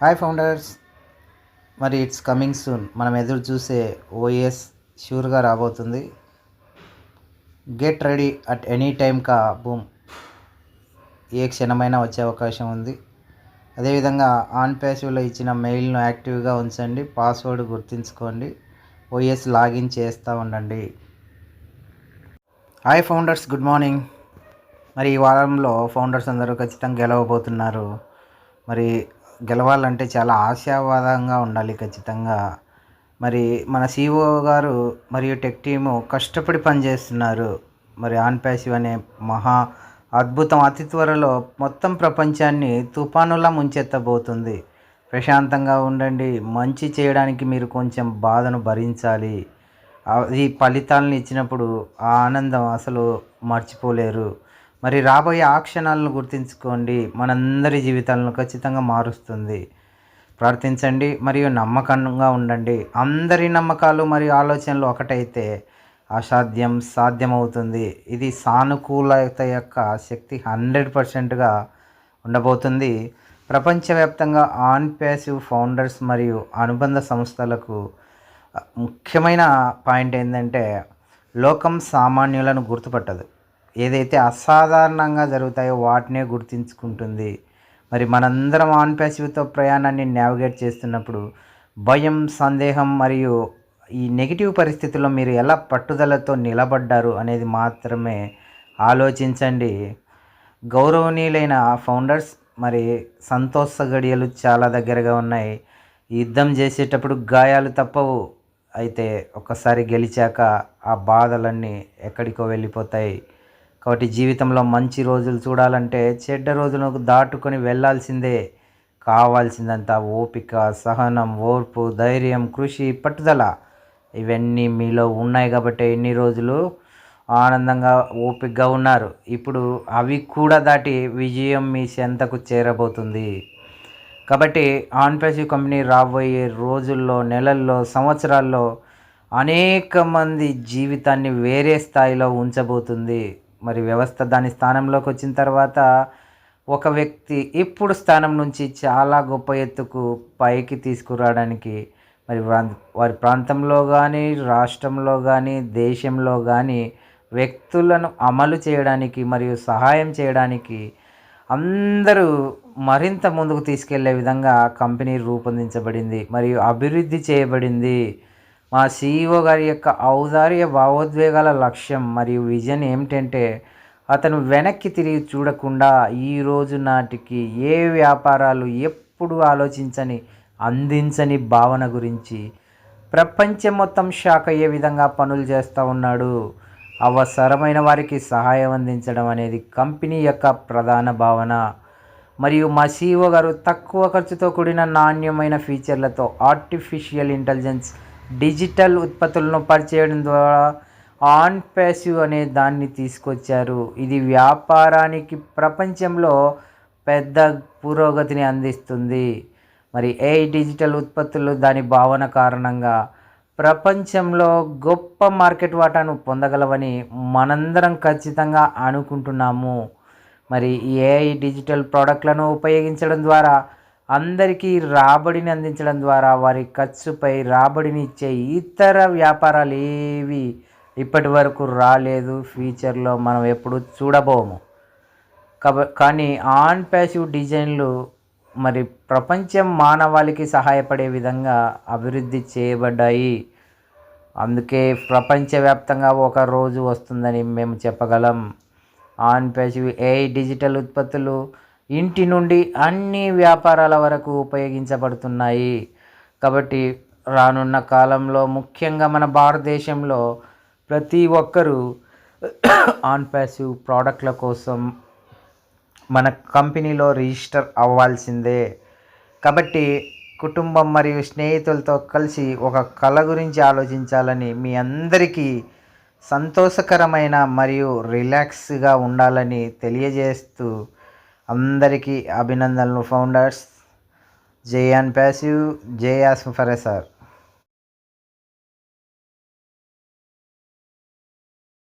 Hi founders మరి it's coming soon మనం ఎదురు చూసే ఓఎస్ షూర్గా రాబోతుంది. Get ready at any time kaboom ఏ క్షణమైనా వచ్చే అవకాశం ఉంది. అదేవిధంగా ఆన్ ప్యాసివ్లో ఇచ్చిన మెయిల్ను యాక్టివ్గా ఉంచండి. పాస్వర్డ్ గుర్తుంచుకోండి. ఓఎస్ లాగిన్ చేస్తూ ఉండండి. హాయ్ ఫౌండర్స్ గుడ్ మార్నింగ్ మరి ఈ వారంలో ఫౌండర్స్ అందరూ ఖచ్చితంగా గెలవబోతున్నారు. మరి గెలవాలంటే చాలా ఆశావాదంగా ఉండాలి ఖచ్చితంగా. మరి మన సిఇఓ గారు మరియు టెక్ టీము కష్టపడి పనిచేస్తున్నారు. మరి ఆన్ ప్యాసివ్ అనే మహా అద్భుతం. అతి త్వరలో మొత్తం ప్రపంచాన్ని తుఫానులా ముంచెత్తబోతుంది. ప్రశాంతంగా ఉండండి. మంచి చేయడానికి మీరు కొంచెం బాధను భరించాలి. అది ఫలితాలను ఇచ్చినప్పుడు ఆ ఆనందం అసలు మర్చిపోలేరు. మరి రాబోయే ఆ క్షణాలను గుర్తించుకోండి. మనందరి జీవితాలను ఖచ్చితంగా మారుస్తుంది. ప్రార్థించండి మరియు నమ్మకంగా ఉండండి. అందరి నమ్మకాలు మరియు ఆలోచనలు ఒకటైతే అసాధ్యం సాధ్యమవుతుంది. ఇది సానుకూలత యొక్క శక్తి హండ్రెడ్ పర్సెంట్గా ఉండబోతుంది. ప్రపంచవ్యాప్తంగా ఆన్ ప్యాసివ్ ఫౌండర్స్ మరియు అనుబంధ సంస్థలకు ముఖ్యమైన పాయింట్ ఏంటంటే లోకం సామాన్యులను గుర్తుపట్టదు. ఏదైతే అసాధారణంగా జరుగుతాయో వాటినే గుర్తించుకుంటుంది. మరి మనందరం ఆన్ ప్యాసివ్తో ప్రయాణాన్ని నావిగేట్ చేస్తున్నప్పుడు భయం సందేహం మరియు ఈ నెగిటివ్ పరిస్థితుల్లో మీరు ఎలా పట్టుదలతో నిలబడ్డారు అనేది మాత్రమే ఆలోచించండి. గౌరవనీయులైన ఫౌండర్స్ మరి సంతోష గడియలు చాలా దగ్గరగా ఉన్నాయి. యుద్ధం చేసేటప్పుడు గాయాలు తప్పవు. అయితే ఒక్కసారి గెలిచాక ఆ బాధలన్నీ ఎక్కడికో వెళ్ళిపోతాయి. కాబట్టి జీవితంలో మంచి రోజులు చూడాలంటే చెడ్డ రోజులకు దాటుకొని వెళ్ళాల్సిందే. కావాల్సిందంతా ఓపిక సహనం ఓర్పు ధైర్యం కృషి పట్టుదల. ఇవన్నీ మీలో ఉన్నాయి కాబట్టి ఎన్ని రోజులు ఆనందంగా ఓపికగా ఉన్నారు. ఇప్పుడు అవి కూడా దాటి విజయం మీ చెంతకు చేరబోతుంది. కాబట్టి ఆన్పేసివ్ కంపెనీ రాబోయే రోజుల్లో నెలల్లో సంవత్సరాల్లో అనేక మంది జీవితాన్ని వేరే స్థాయిలో ఉంచబోతుంది. మరి వ్యవస్థ దాని స్థానంలోకి వచ్చిన తర్వాత ఒక వ్యక్తి ఇప్పుడు స్థానం నుంచి చాలా గొప్ప ఎత్తుకు పైకి తీసుకురావడానికి మరి వారి ప్రాంతంలో కానీ రాష్ట్రంలో కానీ దేశంలో కానీ వ్యక్తులను అమలు చేయడానికి మరియు సహాయం చేయడానికి అందరూ మరింత ముందుకు తీసుకెళ్ళే విధంగా కంపెనీ రూపొందించబడింది మరియు అభివృద్ధి చేయబడింది. మా సీఈఓ గారి యొక్క ఔదార్య భావోద్వేగాల లక్ష్యం మరియు విజన్ ఏమిటంటే అతను వెనక్కి తిరిగి చూడకుండా ఈ రోజు నాటికి ఏ వ్యాపారాలు ఎప్పుడు ఆలోచించని అందించని భావన గురించి ప్రపంచం మొత్తం షాక్ అయ్యే విధంగా పనులు చేస్తూ ఉన్నాడు. అవసరమైన వారికి సహాయం అందించడం అనేది కంపెనీ యొక్క ప్రధాన భావన. మరియు మా సిఇఓ గారు తక్కువ ఖర్చుతో కూడిన నాణ్యమైన ఫీచర్లతో ఆర్టిఫిషియల్ ఇంటెలిజెన్స్ డిజిటల్ ఉత్పత్తులను పరిచయం ద్వారా ఆన్ ప్యాసివ్ అనే దాన్ని తీసుకొచ్చారు. ఇది వ్యాపారానికి ప్రపంచంలో పెద్ద పురోగతిని అందిస్తుంది. మరి ఏ డిజిటల్ ఉత్పత్తులు దాని భావన కారణంగా? ప్రపంచంలో గొప్ప మార్కెట్ వాటాను పొందగలవని మనందరం ఖచ్చితంగా అనుకుంటున్నాము. మరి ఏఐ డిజిటల్ ప్రోడక్ట్లను ఉపయోగించడం ద్వారా అందరికీ రాబడిని అందించడం ద్వారా వారి ఖర్చుపై రాబడిని ఇచ్చే ఇతర వ్యాపారాలు ఏవి ఇప్పటి వరకు రాలేదు ఫ్యూచర్లో మనం ఎప్పుడు చూడబోము. కబ కానీ ఆన్ ప్యాసివ్ డిజైన్లు మరి ప్రపంచం మానవాళికి సహాయపడే విధంగా అభివృద్ధి చేయబడ్డాయి. అందుకే ప్రపంచవ్యాప్తంగా ఒక రోజు వస్తుందని మేము చెప్పగలం. ఆన్ ప్యాసివ్ ఏ డిజిటల్ ఉత్పత్తులు ఇంటి నుండి అన్ని వ్యాపారాల వరకు ఉపయోగించబడుతున్నాయి. కాబట్టి రానున్న కాలంలో ముఖ్యంగా మన భారతదేశంలో ప్రతి ఒక్కరూ ఆన్ ప్యాసివ్ ప్రోడక్ట్ల కోసం మన కంపెనీలో రిజిస్టర్ అవ్వాల్సిందే. కాబట్టి కుటుంబం మరియు స్నేహితులతో కలిసి ఒక కళ గురించి ఆలోచించాలని మీ అందరికీ సంతోషకరమైన మరియు రిలాక్స్గా ఉండాలని తెలియజేస్తూ అందరికీ అభినందనలు ఫౌండర్స్. జే అన్ ప్యాసివ్ జే యాస్ ఫర్ సార్.